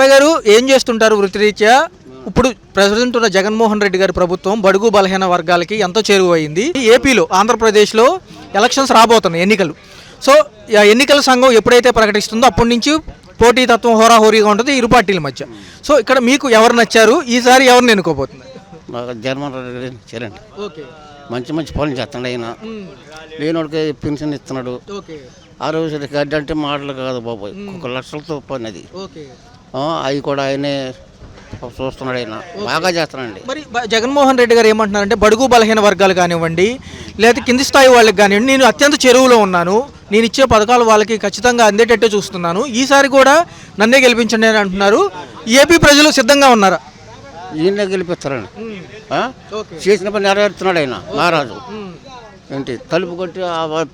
బాబాయ్ గారు ఏం చేస్తుంటారు వృత్తిరీత్యా? ఇప్పుడు ప్రెసిడెంట్ ఉన్న జగన్మోహన్ రెడ్డి గారి ప్రభుత్వం బడుగు బలహీన వర్గాలకి ఎంతో చేరువైంది ఏపీలో ఆంధ్రప్రదేశ్లో ఎలక్షన్స్ రాబోతున్నాయి ఎన్నికలు. సో ఆ ఎన్నికల సంఘం ఎప్పుడైతే ప్రకటిస్తుందో అప్పటి నుంచి పోటీతత్వం హోరాహోరీగా ఉంటుంది ఇరు పార్టీల మధ్య. సో ఇక్కడ మీకు ఎవరు నచ్చారు? ఈసారి ఎవరిని ఎన్నుకోబోతున్నారు? జగన్మోహన్ రెడ్డి చేరండి. ఓకే. మంచి మంచి పనులు చేస్తున్నాడు ఆయన. లేనోడికి పెన్షన్ ఇస్తున్నాడు. ఆ రోజు గడ్డి అంటే మాటలు కాదు బాబోయ్. ఒక లక్షలతో పని అది. అవి కూడా ఆయనే చూస్తున్నాడు ఆయన. బాగా చేస్తున్నాడండి. మరి జగన్మోహన్ రెడ్డి గారు ఏమంటున్నారంటే బడుగు బలహీన వర్గాలు కానివ్వండి లేదా కింది స్థాయి వాళ్ళకి కానివ్వండి నేను అత్యంత చెరువులో ఉన్నాను నేను ఇచ్చే పథకాలు వాళ్ళకి ఖచ్చితంగా అందేటట్టే చూస్తున్నాను. ఈసారి కూడా నన్నే గెలిపించండి అని అంటున్నారు. ఏపీ ప్రజలు సిద్ధంగా ఉన్నారా? ఈయన గెలిపిస్తారండి. చేసిన పని నెరవేరుతున్నాడు ఆయన మహారాజు. ఏంటి? తలుపు కొట్టి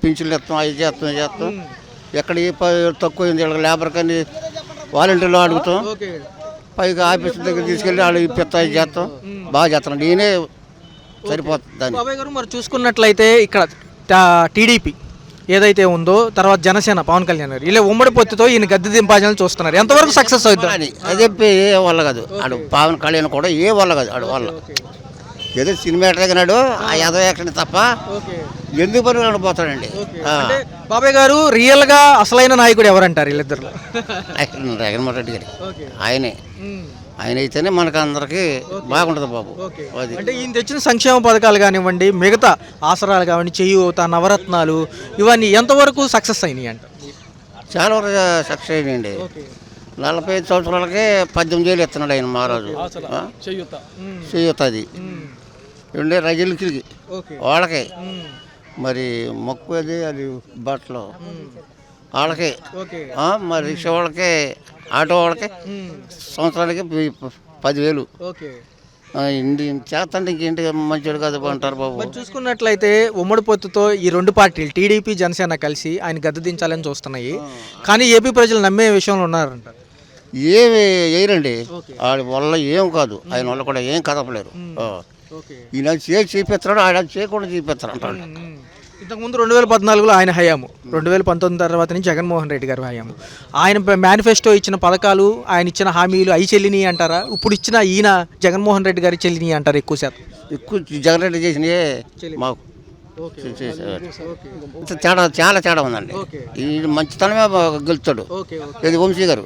పింఛన్లు ఇస్తాం అవి చేస్తాం చేస్తాం. ఎక్కడ ఏ వీళ్ళకి లేబర్ కానీ వాలంటీర్లు అడుగుతాం. పైగా ఆఫీస్ దగ్గర తీసుకెళ్ళి వాళ్ళు ఇప్పిస్తా ఇది చేస్తాం. బాగా చేస్తున్నాడు. ఈయనే సరిపోతుంది దాన్ని. బాబాయ్ గారు మరి చూసుకున్నట్లయితే ఇక్కడ టీడీపీ ఏదైతే ఉందో తర్వాత జనసేన పవన్ కళ్యాణ్ గారు ఇలా ఉమ్మడి పొత్తుతో ఈయన గద్దె దింపాలని చూస్తున్నారు. ఎంతవరకు సక్సెస్ అవుతుంది అని అదే చెప్పి ఏ వల్ల కాదు. ఆడు పవన్ కళ్యాణ్ కూడా ఏ వల్ల కాదు. ఆడు వల్ల. ఏదో సినిమా ఎట్టగినాడు ఆ యాదవ యాక్షన్ తప్ప ఎందుకు పని పోతాడండి. బాబాయ్ గారు రియల్గా అసలైన నాయకుడు ఎవరంటారు వీళ్ళిద్దరు జగన్మోహన్ రెడ్డి గారి. ఆయనే. ఆయన అయితేనే మనకు అందరికి బాగుంటుంది బాబు. అది. అంటే ఈయన తెచ్చిన సంక్షేమ పథకాలు కానివ్వండి మిగతా ఆసరాలు కానివ్వండి చేయూత నవరత్నాలు ఇవన్నీ ఎంతవరకు సక్సెస్ అయినాయి అంట? చాలా వరకు సక్సెస్ అయ్యండి నలభై ఐదు సంవత్సరాలకే పద్దెనిమిది వేలు ఇస్తున్నాడు ఆయన మహారాజు? చేయూత అది. ఉండే రజలకి ఓకే. వాళ్ళకి. మరి మొక్కు అది అది బట్టలు. వాళ్ళకి. మరి రిక్షా వాళ్ళకి ఆటో వాళ్ళకి. సంవత్సరానికి పదివేలు. చేస్తండి ఇంకేంటి మంచివాడు కాదు అంటారు బాబు. చూసుకున్నట్లయితే ఉమ్మడి పొత్తుతో ఈ రెండు పార్టీలు టీడీపీ జనసేన కలిసి ఆయన గద్దె దించాలని చూస్తున్నాయి. కానీ ఏపీ ప్రజలు నమ్మే విషయంలో ఉన్నారంట. ఏమి వేయరండి. ఆడి వల్ల ఏం కాదు. ఆయన వల్ల కూడా ఏం కదపలేరు. ఈయన చేసి చూపిస్తున్నాడు ఆడ చేయకుండా చూపిస్తాడు అంటాడు. ఇంతకుముందు రెండు వేల పద్నాలుగులో ఆయన హయాము. రెండు వేల పంతొమ్మిది తర్వాత నుంచి జగన్మోహన్ రెడ్డి గారు హయాము. ఆయన మేనిఫెస్టో ఇచ్చిన పథకాలు ఆయన ఇచ్చిన హామీలు అయి చెల్లిని అంటారా? ఇప్పుడు ఇచ్చిన ఈయన జగన్మోహన్ రెడ్డి గారి చెల్లిని అంటారు ఎక్కువ శాతం? ఎక్కువ జగన్ రెడ్డి చేసినయే మాకు. తేడా చాలా తేడా ఉందండి. ఈ మంచితనమే గెలుస్తాడు. ఇది వంశీ గారు?